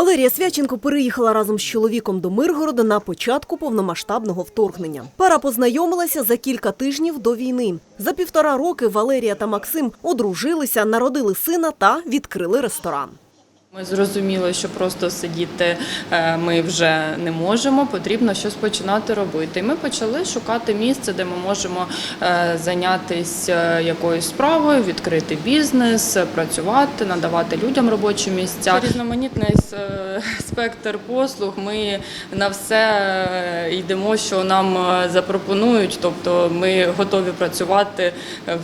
Валерія Свяченко переїхала разом з чоловіком до Миргорода на початку повномасштабного вторгнення. Пара познайомилася за кілька тижнів до війни. За півтора роки Валерія та Максим одружилися, народили сина та відкрили ресторан. Ми зрозуміли, що просто сидіти е, ми вже не можемо, потрібно щось починати робити. І ми почали шукати місце, де ми можемо е, зайнятися якоюсь справою, відкрити бізнес, працювати, надавати людям робочі місця. Різноманітний е, спектр послуг. Ми на все е, йдемо, що нам е, запропонують. Тобто ми готові працювати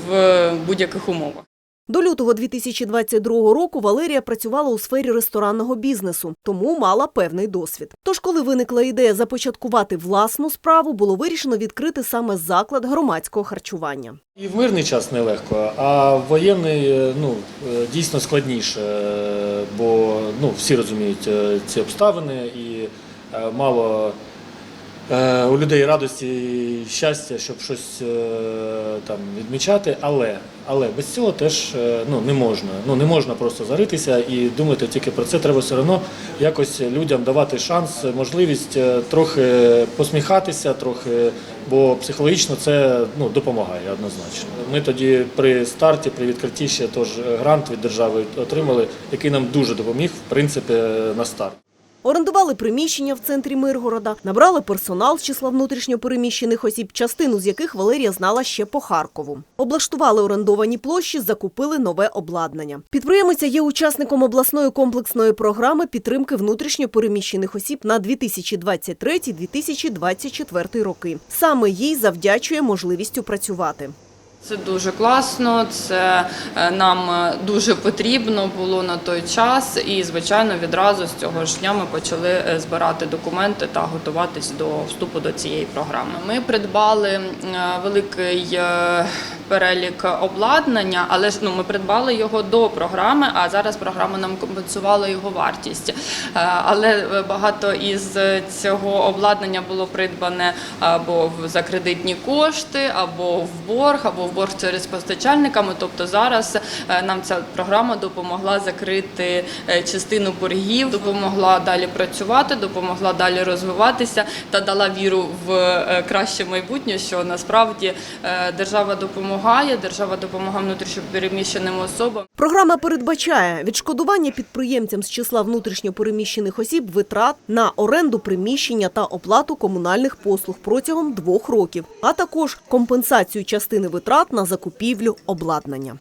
в будь-яких умовах. До лютого 2022 року Валерія працювала у сфері ресторанного бізнесу, тому мала певний досвід. Тож, коли виникла ідея започаткувати власну справу, було вирішено відкрити саме заклад громадського харчування. І в мирний час нелегко, а в воєнний е, ну, е, дійсно складніше, е, бо ну, всі розуміють ці обставини і мало у людей радості і щастя, щоб щось е, там відмічати, але, але без цього теж е, ну, не можна. Ну, не можна просто заритися і думати тільки про це. Треба все одно якось людям давати шанс, можливість е, трохи посміхатися, трохи, бо психологічно це ну, допомагає однозначно. Ми тоді при старті, при відкритті ще теж грант від держави отримали, який нам дуже допоміг, в принципі, на старт. Орендували приміщення в центрі Миргорода, набрали персонал з числа внутрішньопереміщених осіб, частину з яких Валерія знала ще по Харкову. Облаштували орендовані площі, закупили нове обладнання. Підприємиця є учасником обласної комплексної програми підтримки внутрішньопереміщених осіб на 2023-2024 роки. Саме їй завдячує можливістю працювати. Це дуже класно, це е, нам е, дуже потрібно було на той час. І, звичайно, відразу з цього ж дня ми почали е, збирати документи та готуватись до вступу до цієї програми. Ми придбали великий перелік обладнання, але ж ну ми придбали його до програми, а зараз програма нам компенсувала його вартість. Але багато із цього обладнання було придбане або за кредитні кошти, або в борг, або в борг через постачальниками. Тобто зараз е, нам ця програма допомогла закрити е, частину боргів, допомогла далі працювати, допомогла далі розвиватися та дала віру в е, краще майбутнє, що насправді держава допомагає, держава допомагає внутрішньопереміщеним особам. Програма передбачає відшкодування підприємцям з числа внутрішньопереміщених осіб витрат на оренду приміщення та оплату комунальних послуг протягом двох років, а також компенсацію частини витрат на закупівлю обладнання.